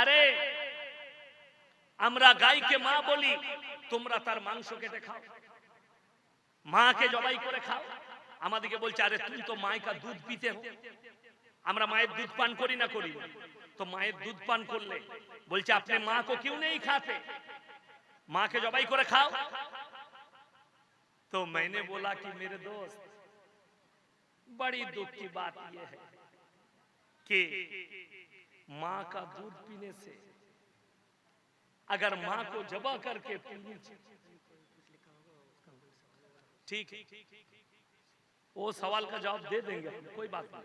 আরে আমরা গাইকে মা বলি তোমরা তার মাংস কেটে খাও মাকে জবাই করে খাও আমাদেরকে বলছে আরে তুমি তো মায়কা দুধ পিতে হো আমরা মায়ের দুধ পান করি না করি না। তো মায়ের দুধ পান করলে বলছে আপনি মা को क्यों नहीं खाते माँ के जबाई করে খাও तो मैंने बोला कि मेरे दोस्त बड़ी दुख की बात यह है कि माँ का दूध पीने से। अगर माँ को जबा करके पीनी चाहिए ठीक। वो सवाल का जवाब दे देंगे कोई बात नहीं।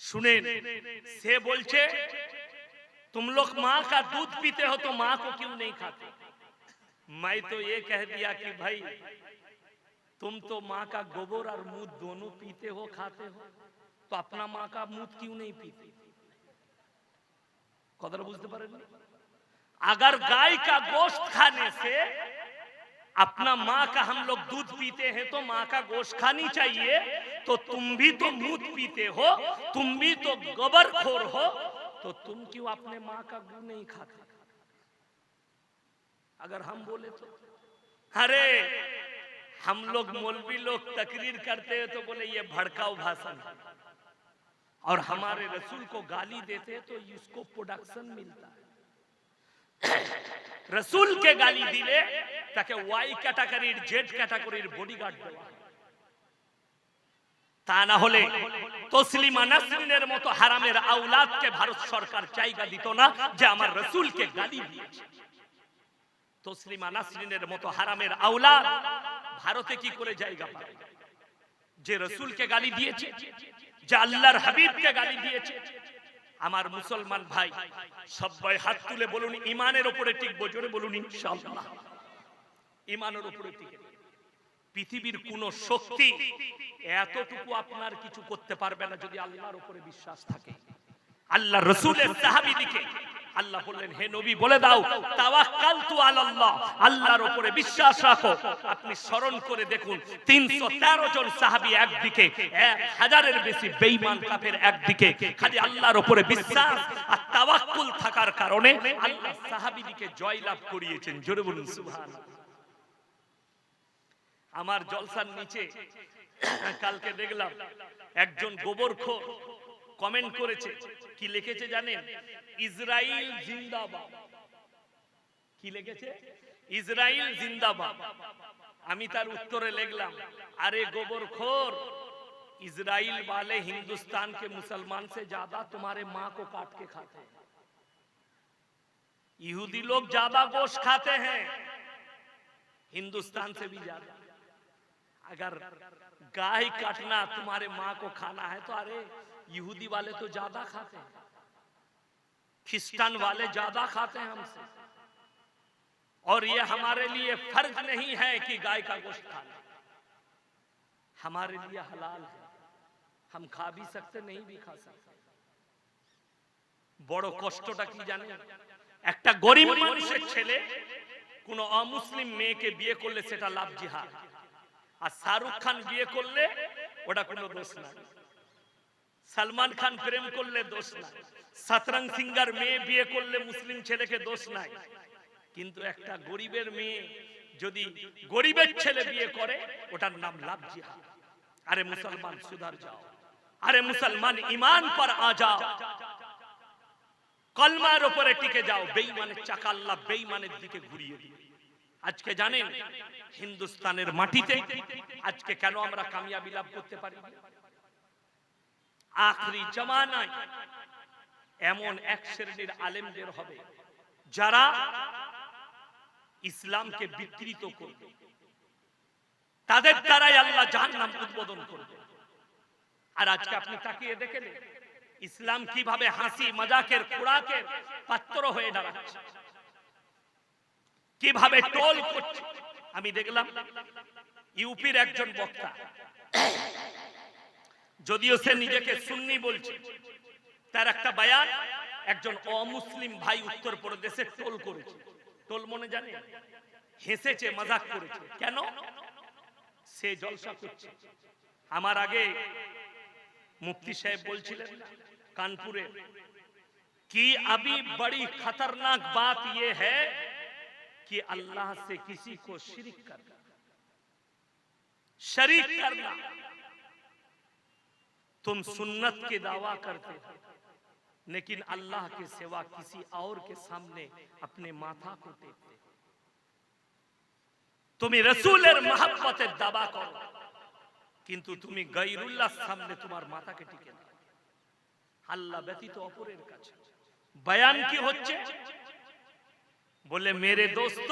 सुने, से बोलचे, तुम लोग माँ का दूध पीते हो तो माँ को क्यों नहीं खाते? मैं तो ये कह दिया कि भाई, तुम तो माँ का गोबर और मूत दोनों पीते हो, खाते हो। तो अपना माँ का मूत क्यों नहीं पीते? कदर बुझते पारेंगे अगर गाय का गोश्त खाने से अपना माँ का हम लोग दूध पीते हैं तो माँ का गोश्त खानी चाहिए। तो तुम भी तो मूत पीते हो, तुम भी तो गोबर खोर हो तो तुम क्यों अपने माँ का गू नहीं खाते? अगर हम बोले तो। अरे, हम लोग मौलवी लोग तकरीर करते हैं तो बोले, ये भड़काऊ भाषण है। और हमारे रसूल को गाली देते हैं तो इसको प्रोडक्शन मिलता है রসুলকে গালি দিলে তাকে ওয়াই ক্যাটাগরির জেড ক্যাটাগরির বডিগার্ড দেওয়া হয়। তা না হলে তসলিমা নাসরিনের মতো হারামের আউলাদকে ভারত সরকার জায়গা দিত না যে আমার রসুলকে গালি দিয়েছে তসলিমা নাসরিনের মতো হারামের আউলাদ ভারতে কি করে জায়গা পাবে যে রসুলকে গালি দিয়েছে যে আল্লাহর হাবিবকে গালি দিয়েছে। আমার মুসলমান ভাই সবাই হাত তুলে বলুন, ইমানের উপরে টিকবো, জোরে বলুন, ইনশাআল্লাহ। ইমানের উপরে টিকে। পৃথিবীর কোন শক্তি এতটুকু আপনার কিছু করতে পারবে না যদি আল্লাহর উপরে বিশ্বাস থাকে। আল্লাহ রসুলের সাহাবি দিকে আল্লাহ বললেন, হে নবী, বলে দাও, তাওয়াক্কালতু আলাল্লাহ, আল্লাহর উপরে বিশ্বাস রাখো। আপনি স্মরণ করে দেখুন 313 জন সাহাবী এক হাজারের বেশি বেঈমান কাফের একদিকে। খালি আল্লাহর উপরে বিশ্বাস আর তাওয়াক্কুল থাকার কারণে আল্লাহ সাহাবীদিকে জয়লাভ করিয়েছেন। জোরে বলুন, সুবহানাল্লাহ। আমার জলসার নিচে কালকে দেখলাম, একজন গোবরখোর কমেন্ট করেছে, কি লিখেছে জানেন? ইসরাইল জিন্দাবাদ কি লিখেছে ইসরাইল জিন্দাবাদ আমি তার উত্তরে লিখলাম আরে गोबरखोर इजराइल वाले हिंदुस्तान के मुसलमान से ज्यादा तुम्हारे माँ को काट के खाते हैं यहूदी लोग ज्यादा गोश्त खाते हैं हिंदुस्तान से भी ज्यादा अगर गाय काटना तुम्हारे माँ को खाना है तो अरे यहूदी वाले तो ज्यादा खाते हैं क्रिस्टन वाले ज्यादा खाते हैं हमसे और ये हमारे लिए फर्ज नहीं है कि गाय का गोश्त खाना हमारे लिए हलाल है हम खा भी सकते नहीं भी खा सकते বড় কষ্টটা কি জানেন একটা গরিব মানুষের ছেলে কোন অমুসলিম মেয়েকে বিয়ে করলে সেটা লাভ জিহাদ আর শাহরুখ খান বিয়ে করলে ওটা কোনো দোষ না সালমান খান প্রেম করলে দোষ নাই। সাতরং সিঙ্গার মেয়ে বিয়ে করলে মুসলিম ছেলেকে দোষ নাই। কিন্তু একটা গরিবের মেয়ে যদি গরিবের ছেলে বিয়ে করে, ওটার নাম লাভ জিহাদ। আরে মুসলমান, সুধার যাও। আরে মুসলমান ইমান পর আ যাও। কলমার উপরে টিকে যাও, বেঈমানের চাকা আল্লাহ বেঈমানের দিকে ঘুরিয়ে দিবে আজকে জানেন, হিন্দুস্তানের মাটিতে, আজকে কেন আমরা কামিয়াবি লাভ করতে পারি? আখরি জমানায় এমন এক শ্রেণির আলেমদের হবে যারা ইসলামকে বিকৃত করবে। তাদের দ্বারাই আল্লাহ জাহান্নাম উদ্বোধন করবে। আর আজকে আপনি তাকিয়ে দেখেন, ইসলাম কীভাবে হাসি মজাকের খোরাকের পাত্র হয়ে দাঁড়াচ্ছে, কীভাবে টোল করছে। আমি দেখলাম, ইউপির একজন বক্তা যদিও সে নিজেকে সুন্নি বলছে তার একটা বায়ান একজন অমুসলিম ভাই উত্তর প্রদেশে টোল করেছে টোল মনে জানে হেসেছে মজাক করেছে কেন সে জলসা করছে আমার আগে মুফতি সাহেব বলছিলেন না, কানপুরে कि अभी बड़ी खतरनाक बात यह है कि अल्लाह से किसी को शिरिक करना शरीक करना तुम सुन्नत के दावा करते हो लेकिन अल्लाह के सिवा किसी और के सामने अपने माथा को टेकते हो। তুমি রসুলের মহাব্বতের দাবা করো কিন্তু তুমি গাইরুল্লাহর সামনে তোমার মাথাকে টিকে দাও আল্লাহ ব্যতীত অপরের কাছে বয়ান কি হচ্ছে বলে মেরে দোস্ত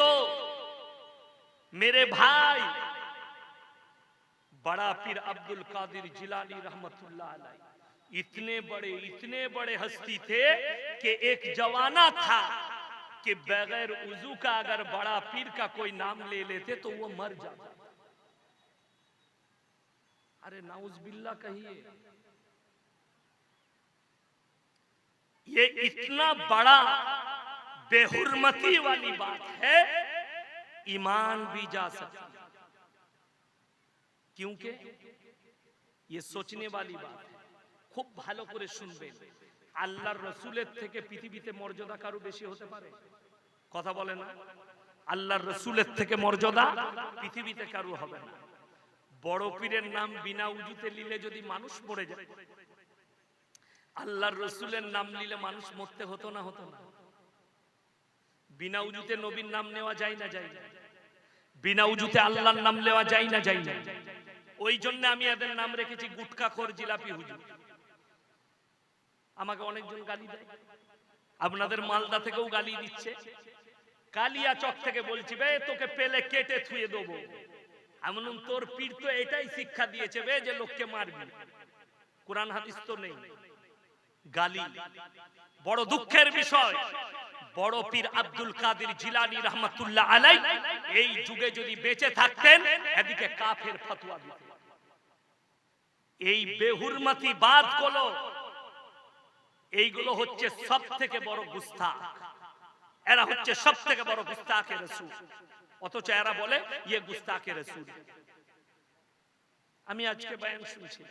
मेरे भाई बड़ा पीर अब्दुल कादिर जिलानी रहमतुल्लाह इतने बड़े इतने बड़े हस्ती थे कि एक जवाना था कि बगैर उजू का अगर बड़ा पीर का कोई नाम ले लेते तो वो मर जाता। अरे नाउज बिल्ला कहिए। ये इतना बड़ा बेहुरमती वाली बात है, ईमान भी जा सकता क्योंकि ये सोचने वाली बात है খুব ভালো করে শুনবেন আল্লাহর রসুলের থেকে পৃথিবীতে মর্যাদা কারো বেশি হতে পারে কথা বলে না আল্লাহর রসুলের থেকে মর্যাদা পৃথিবীতে কারো হবে না বড় পীরের নাম বিনা উজুতে নিলে যদি মানুষ মরে যায় আল্লাহর রসুলের নাম নিলে মানুষ মরতে হতো না হতো না বিনা উজুতে নবীর নাম নেওয়া যায় না যায় না বিনা উজুতে আল্লাহর নাম নেওয়া যায় না যায় না ওই জন্য আমি এদের নাম রেখেছি গুটকা খোর জিলাপি হুজুর। আমাকে অনেকজন গালি দেয়। আপনাদের মালদা থেকেও গালি দিচ্ছে। কালিয়া চক থেকে বলছি, বে, তোকে পেলে কেটে থুয়ে দেবো। এমন তোর পীর তো এটাই শিক্ষা দিয়েছে, বে, যে লোককে মারবি। কোরআন হাদিস তো নেই। গালি। বড় দুঃখের বিষয়। বড় পীর আব্দুল কাদের জিলানি রহমতুল্লাহ আলাই এই যুগে যদি বেঁচে থাকতেন, এদিকে কাফের ফতোয়া দিতেন। এই বেহুরমতি বাদগুলো এইগুলো হচ্ছে সব থেকে বড় গুস্তাখ এরা হচ্ছে সব থেকে বড় গুস্তাখে রসুল। অথচ এরা বলে ইয়ে গুস্তাখে রসুল। আমি আজকে বয়ান শুনছি।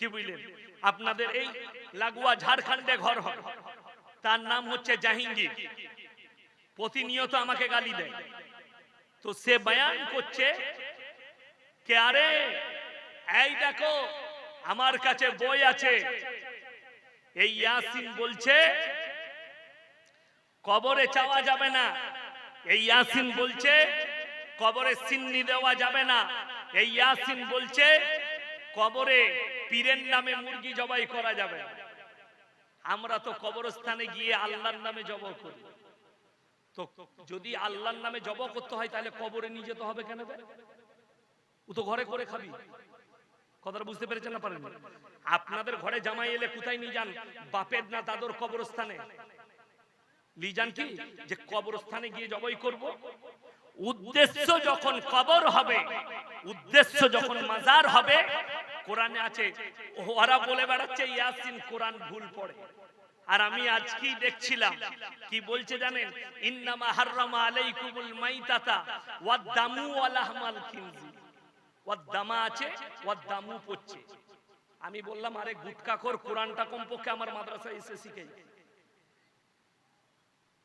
কি বুঝলেন? আপনাদের এই লাগোয়া ঝাড়খণ্ডে ঘর হয় তার নাম হচ্ছে জাহিঙ্গীর। প্রতিনিয়ত আমাকে গালি দেয়। তো সে বয়ান করছে, কে আরে এই দেখো, আমার কাছে বই আছে। এই ইয়াসিন বলছে, কবরে চাওয়া যাবে না। এই ইয়াসিন বলছে, কবরে সিন্নি দেওয়া যাবে না। এই ইয়াসিন বলছে, কবরে পীরের নামে মুরগি জবাই করা যাবে। আমরা তো কবরস্থানে গিয়ে আল্লাহর নামে জব করি। তো যদি আল্লাহর নামে জব করতে হয়, তাহলে কবরে নিয়ে যেতে হবে কেন? ও তো ঘরে করে খাবি। কথাটা বুঝতে পেরেছেন না পারেন আপনাদের ঘরে জামাই এলে কোথায় নিয়ে যান? বাপের না দাদর কবরস্থানে। নিয়ে যান কি? যে কবরস্থানে গিয়ে জবাই করব। উদ্দেশ্য যখন কবর হবে, উদ্দেশ্য যখন মাজার হবে, কোরআনে আছে ওরা বলে বেড়াচ্ছে, ইয়াসিন, কোরআন ভুল পড়ে। আর আমি আজকেই দেখছিলাম, কি বলছে জানেন? ইন্নামা হাররামা আলাইকুমুল মাইতাতা ওয়াদ দামু ওয়া লাহমাল খিনজি। ওয়াদ দামা আছে ওয়াদ দামু পড়ছে। আমি বললাম, আরে গুটকাখোর কোরআনটা কমপক্ষে আমার মাদ্রাসায় এসে শিখে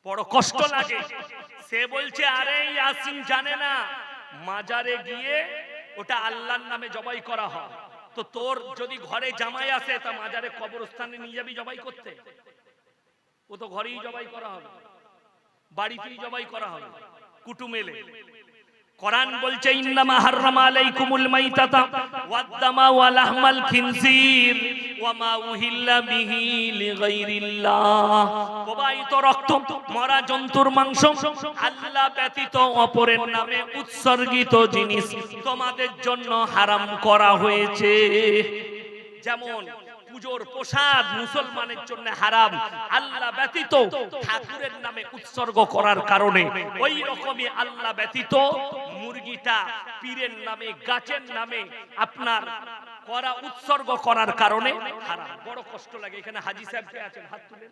বড় কষ্ট লাগে। সে বলছে, আরে ইয়াসিন জানে না, মাজারে গিয়ে ওটা আল্লাহর নামে জবাই করা হয়। তো তোর যদি ঘরে জামাই আসে, তা মাজারে কবরস্থানে নিয়ে যাবি জবাই করতে? ও তো ঘরেই জবাই করা হবে। বাড়িতেই জবাই করা হবে। কুটুম এলে। কোরআন বলছে, ইন্নামা হাররামা আলাইকুমুল মাইতাতা ওয়াদ-দামা ওয়া লাহমাল খিনজির ওয়া মা উহিল্লা বিহি লিগাইরিল্লাহ। প্রবাহিত রক্ত, মরা জন্তুর মাংস, আল্লাহ ব্যতীত অপরের নামে উৎসর্গিত জিনিস তোমাদের জন্য হারাম করা হয়েছে। যেমন পুজোর প্রসাদ মুসলমানের জন্য হারাম। আল্লাহ ব্যতীত ঠাকুরের নামে উৎসর্গ করার কারণে ওই রকমই আল্লাহ ব্যতীত মুরগিটা পীরের নামে, গাছের নামে আপনার করা উৎসর্গ করার কারণে হারাম। বড় কষ্ট লাগে। এখানে হাজি সাহেব কে আছেন? হাত তুলেন।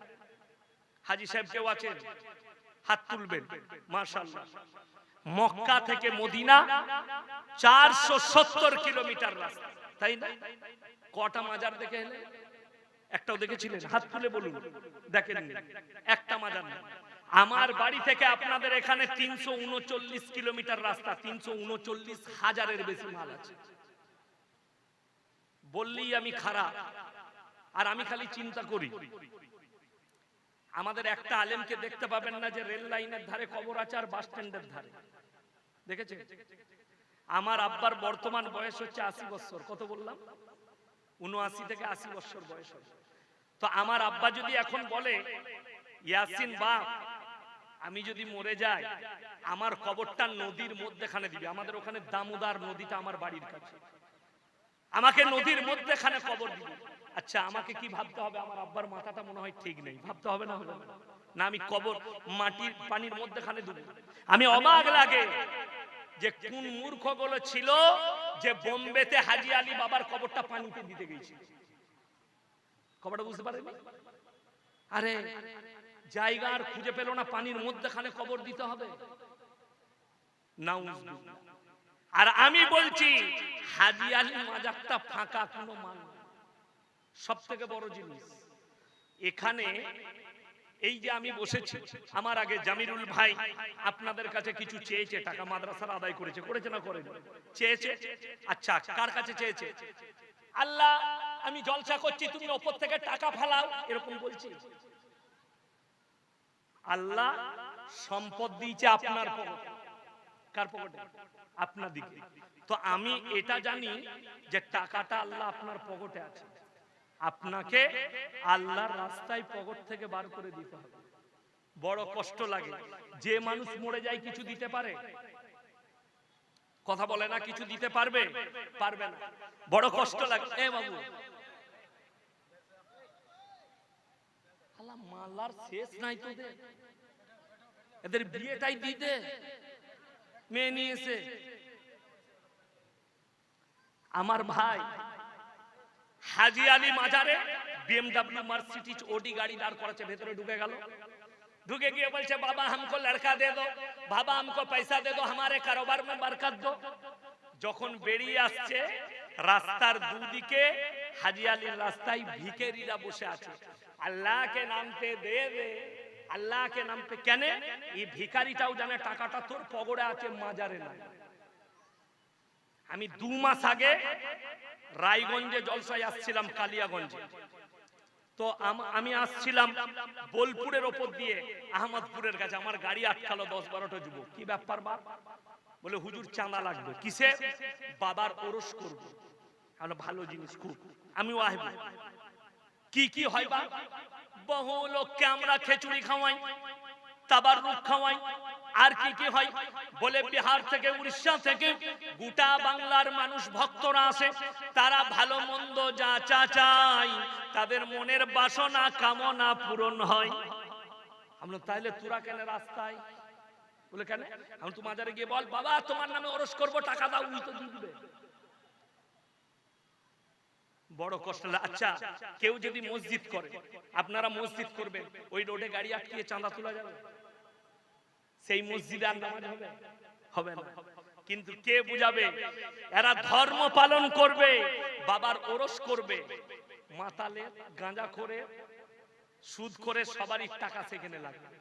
হাজি সাহেব কেউ আছেন? হাত তুলবেন। মাশাআল্লাহ। মক্কা থেকে মদিনা চারশো সত্তর কিলোমিটার রাস্তা। তাই না? কটা মাজার দেখে এলে? একটাও দেখেছিলেন? হাত তুলে বলুন। দেখেন একটা মাজার না। আমার বাড়ি থেকে আপনাদের এখানে তিনশো উনচল্লিশ কিলোমিটার রাস্তা, তিনশো উনচল্লিশ হাজারের বেশি মাল আছে। বললেই আমি খারাপ। আর আমি খালি চিন্তা করি। আমাদের একটা আলেমকে দেখতে পাবেন না যে রেল লাইনের ধারে কবর আছে আর বাস স্ট্যান্ডের ধারে। দেখেছে আমার আব্বার বর্তমান বয়স হচ্ছে আশি বছর। কত বললাম? উনআশি থেকে আশি বছর বয়স হবে। তো আমার আব্বা যদি এখন বলে, ইয়াসিন বাপ আমি যদি মরে যাই, আমার কবরটা নদীর মধ্যেখানে দিবে। আমাদের ওখানে দামোদার নদীটা আমার বাড়ির কাছে। আমাকে নদীর মধ্যেখানে কবর দিবে। আচ্ছা আমাকে কি ভাবতে হবে? আমার আব্বার মাথাটা মনে হয় ঠিক নেই। ভাবতে হবে না? হবে না? আমি কবর মাটির পানির মধ্যেখানে দেবো। আমি অবাক লাগে। যে কোন মূর্খগুলো ছিল যে বোম্বেতে হাজি আলী বাবার কবরটা পানিতে দিতে গেছিল কবরটা বুঝতে পারেনি? আরে জায়গা আর খুঁজে পেল না, পানির মধ্যেখানে কবর দিতে হবে। আর আমি বলছি, হাজি আলী মাজারটা ফাঁকা, কোনো মান সব থেকে বড় জিনিস, এখানে এই যে আমি বসেছি, আমার আগে জামিরুল ভাই আপনাদের কাছে কিছু চেয়েছে, টাকা মাদ্রাসার আদায় করেছে করেছে না করেন? চেয়েছে? আচ্ছা কার কাছে চেয়েছে? আল্লাহ, আমি জলসা করছি, তুমি ওপর থেকে টাকা ফেলাও, এরকম বলছি। আল্লাহ সম্পদ দিয়েছে আপনার পকেটে। কার পকেটে? আপনার দিকে। তো আমি এটা জানি যে টাকাটা আল্লাহ আপনার পকেটে আছে। আপনাকে আল্লাহর রাস্তায় পকেট থেকে বার করে দিতে হবে। বড় কষ্ট লাগে। যে মানুষ মরে যায় কিছু দিতে পারে? কথা বলে না, কিছু দিতে পারবে? পারবে না। বড় কষ্ট লাগে। এ বাবু। মালার শেষ নাই তোদের। এদের বিয়েটাই দিতে। মেয়ে নিয়েছে। আমার ভাই হাজি আলী মাজারে বিএমডব্লিউ মার্সিডিজ ওডি গাড়ি দাঁড় করাচ্ছে ভেতরে ঢুকে গেল ঢুকে গিয়ে বলছে বাবা हमको लड़का दे दो বাবা हमको पैसा दे दो हमारे कारोबार में बरकत दो যখন বেরিয়ে আসছে রাস্তার দুদিকে হাজি আলীর রাস্তায় ভিকেরিরা বসে আছে আল্লাহকে নামতে দে দে আল্লাহকে নামতে কেন এই ভিখারিটাও জানে টাকাটা তোর পগড়ে আছে মাজারে না আমি দু মাস আগে রায়গঞ্জে জলসায় আসছিলাম, কালিয়াগঞ্জে। তো আমি আসছিলাম বোলপুরের ওপর দিয়ে, আহমদপুরের কাছে। আমার গাড়ি আটকালো দশ বারোটা যুবক। কি ব্যাপার বা বলে, হুজুর, চাঁদা লাগবে। কিসে? বাবার ওরস করব। ভালো জিনিস খুব। আমিও আসব কি কি হয় বা বহু লোককে আমরা খিচুড়ি খাওয়াই। তাবারুক খাওয়াই। আর কি কি হয়? বলে বিহার থেকে, উড়িষ্যা থেকে গোটা বাংলার মানুষ ভক্তরা তারা ভালো মন্দ যা চা চাই তাদের মনের বাসনা, কামনা পূরণ হয়। আমরা তাইলে কেন রাস্তায়? বলে কেন? আমি তো মাজারে গিয়ে বল, বাবা, তোমার নামে করব, টাকা দাও, উই তো দিবে। বড় কষ্ট আচ্ছা কেউ যদি মসজিদ করে, আপনারা মসজিদ করবেন, ওই রোডে গাড়ি আটকিয়ে চাঁদা তোলা যাবে? সেই মসজিদে আর নামাজ হবে? হবে? না। কিন্তু কে বুঝাবে? এরা ধর্ম পালন করবে। বাবার ওরস করবে। মাতালে গাঁজা করে সুদ করে সবারই টাকা সেখানে লাগবে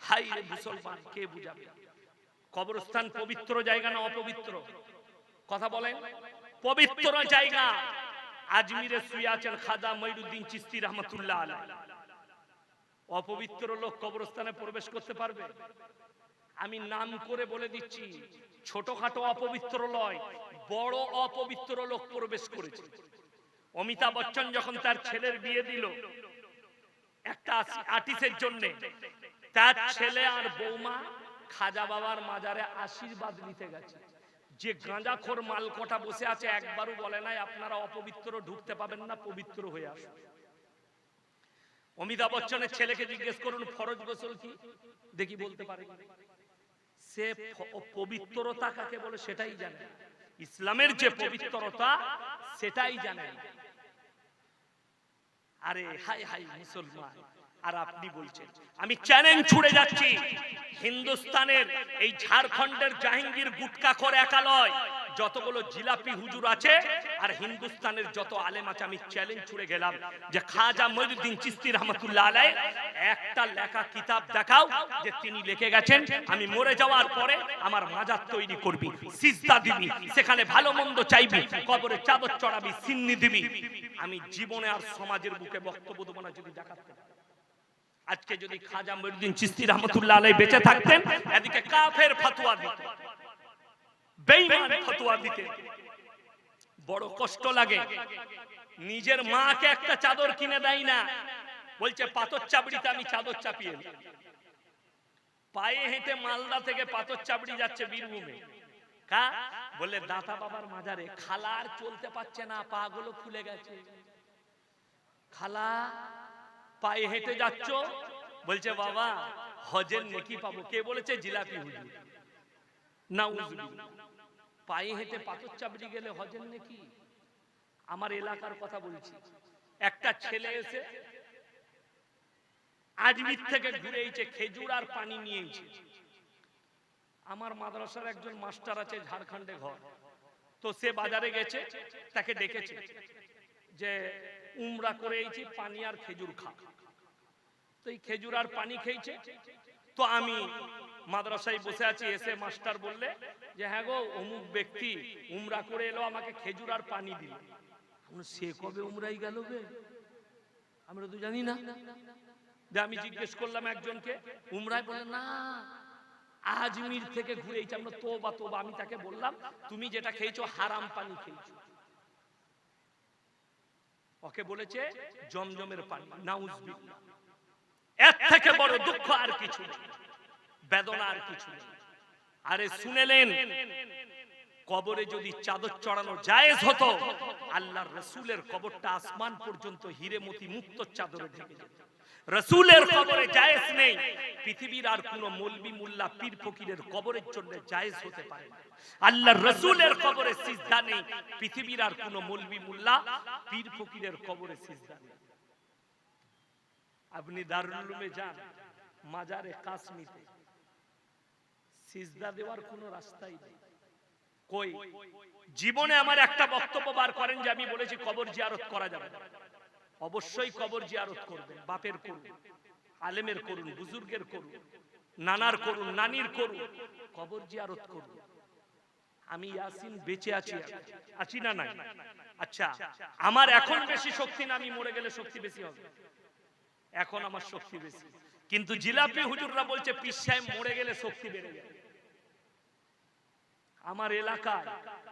হাই মুসলমান কে বুঝাবে? কবরস্থান পবিত্র জায়গা না অপবিত্র? কথা বলেন। পবিত্র জায়গা। আজমিরে শুয়ে আছেন খাজা মঈনুদ্দিন চিস্তি রহমতুল্লাহ আলাইহ। অপবিত্র লোক কবরস্থানে প্রবেশ করতে পারবে। আমি নাম করে বলে দিচ্ছি, ছোটখাটো অপবিত্র লয়, বড় অপবিত্র লোক প্রবেশ করেছে। অমিতাভ বচ্চন যখন তার ছেলের বিয়ে দিল, একটা আর্টিস্টের জন্য, তার ছেলে আর বৌমা খাজা বাবার মাজারে আশীর্বাদ নিতে গেছে। যে গাঁজাখোর মালকটা বসে আছে, একবারও বলে নাই, আপনারা অপবিত্র ঢুকতে পাবেন না, পবিত্র হয়ে আসুন। অমিতাভ বচ্চনের ছেলেকে জিজ্ঞেস করুন, ফরজ গোসল কি? দেখি বলতে পারে সে পবিত্রতা কাকে বলে সেটাই জানে। ইসলামের যে পবিত্রতা, সেটাই জানে। আরে, হাই হাই, মুসলমান। আর আপনি বলছেন। আমি চ্যালেঞ্জ ছুড়ে যাচ্ছি। হিন্দুস্তানের এই ঝাড়খণ্ডের জাহাঙ্গীর গুটকা করে একালয়। যতগুলো জিলাপি হুজুর আছে আর হিন্দুস্তানের যত আলেম আছে, আমি চ্যালেঞ্জ ছুড়ে গেলাম যে খাজা মঈনুদ্দিন চিস্তি রহমতুল্লাহ আলাই একটা লেখা কিতাব দেখাও যে তিনি লিখে গেছেন, আমি মরে যাওয়ার পরে আমার মাজার তৈরি করবি, সিজদা দিবি, সেখানে ভালো মন্দ চাইবি, কবরে চাদর চড়াবি, সিন্নি দিবি। আমি জীবনে আর সমাজের বুকে বক্তব্য দেবো না, যদি দেখাতে পারি। আজকে যদি খাজা মঈনুদ্দিন চিস্তি রহমতুল্লাহ আলাই বেঁচে থাকতেন, এদিকে কাফের ফতোয়া দিত। বেঈমান ফতোয়া দিতে। বড় কষ্ট লাগে। নিজের মাকে একটা চাদর কিনে দেয় না। বলছে, পাথর চাবড়িতে আমি চাদর চাপিয়ে। পায়ে হেঁটে মালদা থেকে পাথর চাবড়ি যাচ্ছে বীরভূমে। কা? বলে দাতা বাবার মাজারে খালা আর চলতে পারছে না, পা গুলো ফুলে গেছে। খালা পায়ে হেঁটে যাচ্ছ? বলছে বাবা হজের নেকি পাবো। কে বলেছে? জিলাপি হুজুর। না পায়ে হেঁটে পাথর চাবড়ি গেলে হজের নেকি? আমার এলাকার কথা বলছি। একটা ছেলে এসে আজমির থেকে ঘুরে এইছে খেজুর আর পানি নিয়েছে আমার মাদ্রাসার একজন মাস্টার আছে ঝাড়খণ্ডে ঘর। তো সে বাজারে গেছে তাকে ডেকেছে যে উমরা করে এইছি পানি আর খেজুর খা। তো এই খেজুর আর পানি খেয়েছে। তো আমি মাদ্রাসায় বসে আছি, এসে মাস্টার বললে যে হ্যাঁ গো, অমুক ব্যক্তি উমরা করে এলো, আমাকে খেজুর আর পানি দিল। সে কবে উমরাই গেল বে? আমরা তো জানি না। আমি জিজ্ঞেস করলাম একজনকে, উমরায় বলে না, আজমির থেকে ঘুরে আমরা, তোবা তোবা। আমি তাকে বললাম, তুমি যেটা খেয়েছো, হারাম পানি খেয়েছো। ওকে বলেছে, জমজমের পানি। নাউজবিল্লাহ। এর থেকে বড় দুঃখ আর কিছু বেদনা আর কিছু আরে শুনেলেন কবরে যদি চাদর চড়ানো জায়েজ হতো, আল্লাহর রসুলের কবরটা আসমান পর্যন্ত হিরে মতি মুক্ত চাদরে ঢেকে যেত। রসুলের কবরে জায়েজ নেই, পৃথিবীর আর কোন মলবি মুল্লা পীর ফকিরের কবরের জন্য জায়েজ হতে পারে না। আল্লাহর রসুলের কবরে সিজদা নেই, পৃথিবীর আর কোন মলবি মুল্লা পীর ফকিরের কবরে সিজদা নেই। আপনি দারুল উলুমে যান, মাজারে কাশ্মীতে সিজদা দেওয়ার কোনো রাস্তাই নেই। কই? জীবনে আমার একটা বক্তব্য বার করেন যে আমি বলেছি কবর জিয়ারত করা যাবে অবশ্যই কবর জিয়ারত করবেন, বাপের করুন, আলেমের করুন, বুজুর্গের করুন, নানার করুন, নানির করুন, কবর জিয়ারত করুন। আমি ইয়াসিন বেঁচে আছি আছি না নাই? আচ্ছা আমার এখন বেশি শক্তি না, আমি মরে গেলে শক্তি বেশি হবে। এখন আমার শক্তি বেশি। কিন্তু জিলাপি হুজুররা বলছে, পিসায় মরে গেলে শক্তি বেড়ে যায়। আমার এলাকায়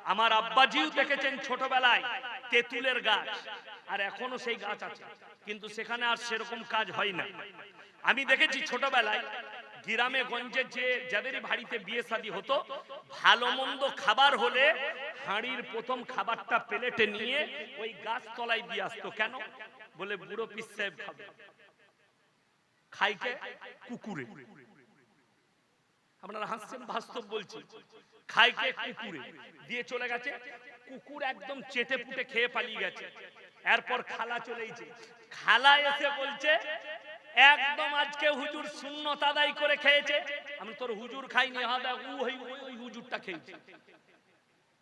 আমার আব্বাজিও দেখেছেন ছোটবেলায়, তেঁতুলের গাছ, আর এখনও সেই গাছ আছে। কিন্তু সেখানে আর সেরকম কাজ হয় না। আমি দেখেছি ছোটবেলায় গ্রামে গঞ্জে যে যাদেরই বাড়িতে বিয়ে শাদী হতো, ভালো মন্দ খাবার হলে হাঁড়ির প্রথম খাবারটা প্লেটে নিয়ে ওই গাছ তলায় দিয়ে আসতো। কেন? বলে, বুড়ো পিস সাহেব খাবে। খাইকে কুকুরে। আপনারা হাসছেন বাস্তব বলছি, খাইকে কুকুরে। দিয়ে চলে গেছে, কুকুর একদম চেটে পুটে খেয়ে পালিয়ে গেছে। এরপর খালা চলেইছে খালা এসে বলছে, একদম আজকে হুজুর শূন্য তাদাই করে খেয়েছে। আমি তোর হুজুর খাইনি হাদা উ ওই- ওই হুজুরটা খেয়েছে।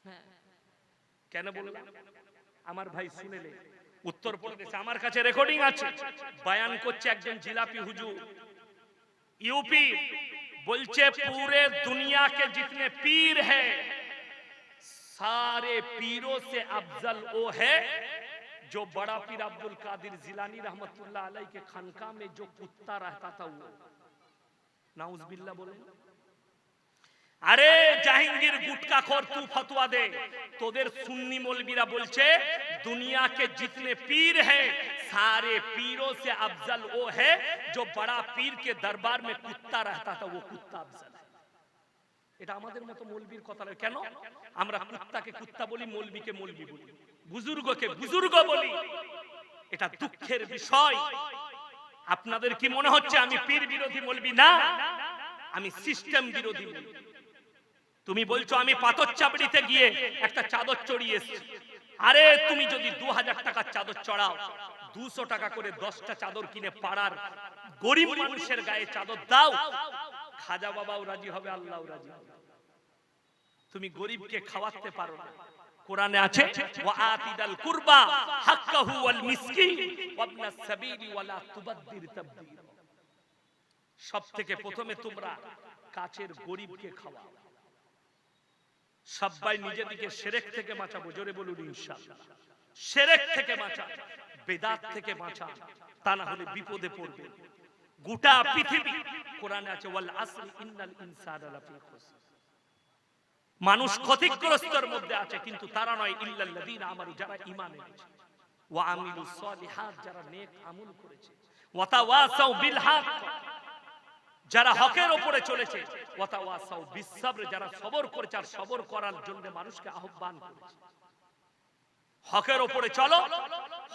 হ্যাঁ। কেন বললাম? আমার ভাই শুনে শুনেলে উত্তর প্রদেশে আমার কাছে রেকর্ডিং আছে বয়ান করছে একজন জিলাপি হুজুর यूपी बोलचे पूरे दुनिया के जितने पीर है सारे पीरों से अफजल वो है जो बड़ा पीर अब्दुल कादिर जिलानी रहमतुल्लाह अलैह के खानका में जो कुत्ता रहता था वो नाउजबिल्ला बोले আরে জাহাঙ্গীর গুটকা খোর তু ফতোয়া দে তোদের সুন্নি মৌলবীরা বলছে दुनिया के जितने पीर हैं सारे पीरों से अफजल वो है जो बड़ा पीर के दरबार में कुत्ता रहता था वो कुत्ता अफजल है এটা আমাদের মতো মৌলবীর কথা নয় কেন আমরা কুত্তাকে কুত্তা বলি মৌলবীকে মৌলবী বলি বুজুর্গকে বুজুর্গ বলি এটা দুঃখের বিষয় আপনাদের কি মনে হচ্ছে আমি পীর বিরোধী মৌলবী না আমি সিস্টেম বিরোধী মৌলবী তুমি বলছো আমি পাথর চাপড়িতে গিয়ে একটা চাদর চড়িয়ে এসেছি। আরে, তুমি যদি দু হাজার টাকার চাদর চড়াও, দুশো টাকা করে দশটা চাদর কিনে পাড়ার গরিব মানুষের গায়ে চাদর দাও। খাজা বাবাও রাজি হবে, আল্লাহও রাজি হবে। তুমি গরিবকে খাওয়াতে পারো না। কোরআনে আছে, ওয়া কুরবা হাক্কাহু ওয়াল মিসকিন ওয়াবনাস সাবিলি ওয়ালা তুবাদদির তাবদীর সবথেকে প্রথমে তোমরা কাছের গরিবকে খাওয়াও। সবাই নিজেদিকে সেরেক থেকে বাঁচাবো জোরে বলুন ইনশাআল্লাহ সেরেক থেকে বাঁচা বেদাত থেকে বাঁচা তা না হলে বিপদে পড়বে। গোটা পৃথিবী কোরআনে আছে ওয়াল আসরি ইন্নাল ইনসানা লাফি খুসর মানুষ ক্ষতিগ্রস্তর মধ্যে আছে কিন্তু তারা নয় ইল্লাল্লাযীনা আমারু যারা ঈমান এনেছে। ওয়া আমিলুস সালিহাত যারা নেক আমল করেছে। ওয়া তাওয়াসাউ বিল হক যারা হকের উপরে চলেছে। যারা সবর করেছে আর সবর করার জন্য মানুষকে আহ্বান করেছে। হকের উপরে চলো,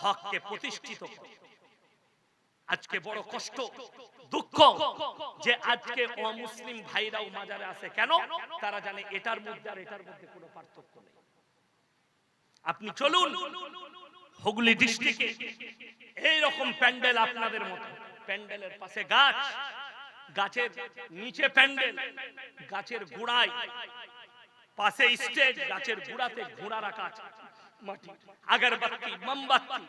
হককে প্রতিষ্ঠিত আজকে বড় কষ্ট, দুঃখ যে আজকে অমুসলিম ভাইরাও মাজারে আছে। কেন? তারা জানে এটার মধ্যে আর এটার মধ্যে কোনো পার্থক্য নেই। আপনি চলুন হুগলি ডিস্ট্রিক্টে এই রকম প্যান্ডেল আপনাদের মতো, প্যান্ডেলের পাশে গাছ গাছের নিচে প্যান্ডেল, গাছের গোড়ায়, পাশে স্টেজ, গাছের গোড়াতে ঘোড়া রাখা আছে মাটি, আগরবাতি, মোমবাতি,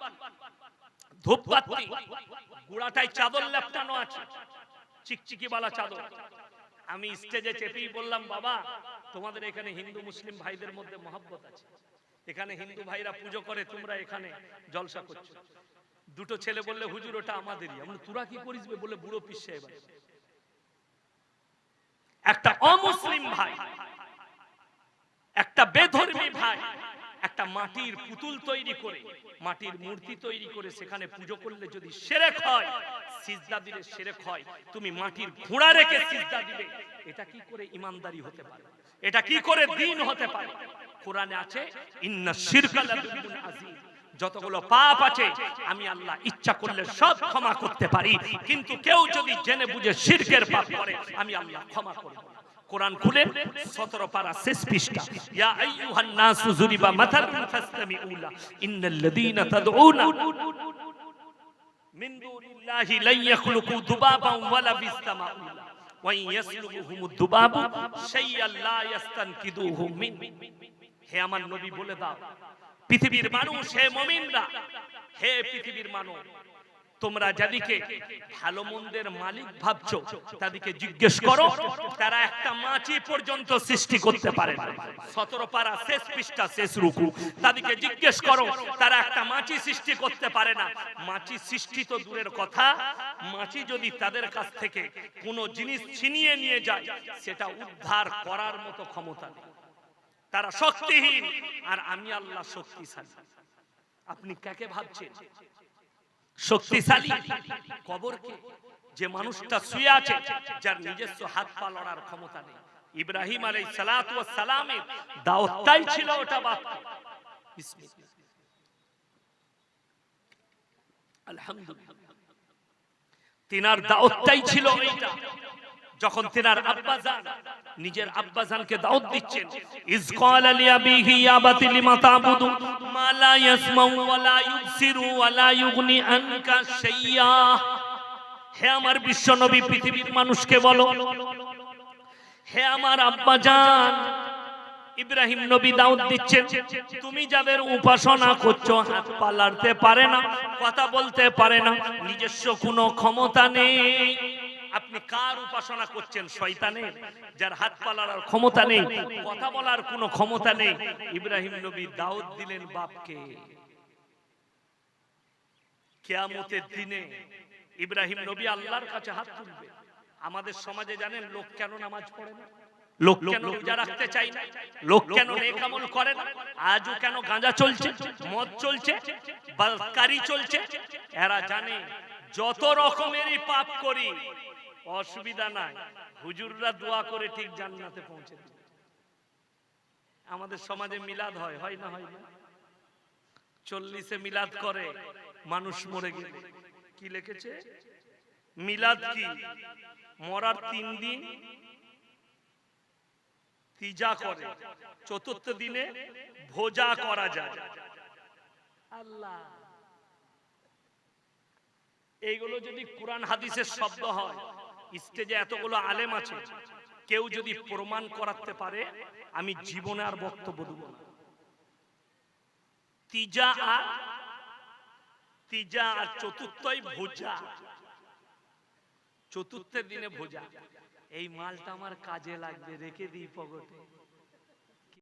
ধূপবাতি, গুড়াটায় চাদর লেপটানো আছে, চিকচিকি বালা চাদর। আমি স্টেজে চেপেই বললাম, বাবা, তোমাদের এখানে হিন্দু, মুসলিম ভাইদের মধ্যে মহব্বত আছে। এখানে হিন্দু ভাইরা পুজো করে, তোমরা এখানে জলসা করছ। দুটো ছেলে বললে, হুজুর, ওটা আমাদেরই। আমরা তোরা কি করিস বলে বুড়ো পিসে এবার একটা অমুসলিম ভাই, একটা বেধর্মী ভাই, একটা মাটির পুতুল তৈরি করে, মাটির মূর্তি তৈরি করে সেখানে পুজো করলে যদি সেরেক হয়, সিজদা দিলে সেরেক হয়, তুমি মাটির ঘোড়া রেখে সিজদা দিবে এটা কি করে ইমানদারি হতে পারে? এটা কি করে দিন হতে পারে? কোরআনে আছে, ইন্না শিরকা লাযুলমুন আযীম। যতগুলো পাপ আছে, আমি আল্লাহ ইচ্ছা করলে সব ক্ষমা করতে পারি। কিন্তু কেউ যদি জেনে বুঝে শিরকের পাপ করে, আমি আল্লাহ ক্ষমা করব। কোরআন খুলেন 17 পারা শেষ পৃষ্ঠা। ইয়া আইয়ুহান নাসু যুরিবা মাথালুন ফাসতামিউলা, ইন্নাল্লাযীনা তাদউনা মিন দুনিল্লাহি লা ইয়াখলুকু দুবাবান ওয়ালা বিসতামাউলা ওয়া ইন ইয়াসলুবুহুমুদ দুবাবু শাইয়ান লা ইয়াস্তানকিদুহু মিন। হে আমার নবী বলে দাও পৃথিবীর মানুষ, হে মুমিনরা, হে পৃথিবীর মানুষ, তোমরা যাদিকে ভালো মন্দের মালিক ভাবছ, তাদেরকে জিজ্ঞেস করো, তারা একটা মাছি পর্যন্ত সৃষ্টি করতে পারে সতেরো পারা শেষ পৃষ্ঠা, শেষ রুকু। তাদেরকে জিজ্ঞেস করো, তারা একটা মাছি সৃষ্টি করতে পারে না। মাছি সৃষ্টি তো দূরের কথা। মাছি যদি তাদের কাছ থেকে কোনো জিনিস ছিনিয়ে নিয়ে যায়, সেটা উদ্ধার করার মতো ক্ষমতা নেই। তারা শক্তিহীন। আর আমি আল্লাহ শক্তিশালী। আপনি কাকে ভাবছেন? শক্তিশালী? কবরকে? যে মানুষটা শুয়ে আছে, যার নিজস্ব হাত পা লড়ার ক্ষমতা নেই। ইব্রাহিম আলাই সালাতু সালামের দাওয়াতটাই ছিল ওটা বাপ আলহামদুলিল্লাহ। তিনার দাওয়াতটাই ছিল এইটা যখন তিনার আব্বাজান নিজের আব্বাজানকে দাওয়াত দিচ্ছেন ইজ ক্বালা লিআবিহি ইয়া বাতি লিমা তা'বুদু? মা লা ইয়াসমাউ ওয়া লা ইউবসিরু ওয়া লা ইউগনি আনকা শাইয়্যা হে আমার বিশ্ব নবী পৃথিবীর মানুষকে বলো হে আমার আব্বাজান ইব্রাহিম নবী দাউদ দিচ্ছেন তুমি যাদের উপাসনা করছ হাত পা লাড়তে পারে না কথা বলতে পারে না নিজস্ব কোনো ক্ষমতা নেই। আপনি কার উপাসনা করছেন? শয়তানের। যার হাত পা লাড়ার ক্ষমতা নেই। কথা বলার কোনো ক্ষমতা নেই। ইব্রাহিম নবী দাউদ দিলেন বাপকে। কেয়ামতের দিনে ইব্রাহিম নবী আল্লাহর কাছে হাত তুলবে। আমাদের সমাজে জানেন লোক কেন নামাজ পড়ে না? লোক কেন রোজা রাখতে চাই না? লোক কেন নেক আমল করে না? আজও কেন গাঁজা চলছে? মদ চলছে? বালকারি চলছে? এরা জানে যত রকমেরই পাপ করি অসুবিধা নাই। হুজুররা দোয়া করে ঠিক জান্নাতে পৌঁছে আমাদের সমাজে মিলাদ হয় হয় না হয় না? চল্লিশে মিলাদ করে, মানুষ মরে গেলে। কি লিখেছে? মিলাদ কি? মরার তিন দিন তিজা করে। চতুর্থ দিনে ভোজা করা যায়। আল্লাহ। এইগুলো যদি কোরআন হাদিসের শব্দ হয় স্টেজে এতগুলো আলেম আছে। কেউ যদি প্রমাণ করাতে পারে, আমি জীবনে আর বক্তব্য দেব না। তিজা আর তিজা আর চতুর্থই ভোজা। চতুর্থের দিনে ভোজা। এই মালটা আমার কাজে লাগবে, রেখে দিই পকেটে।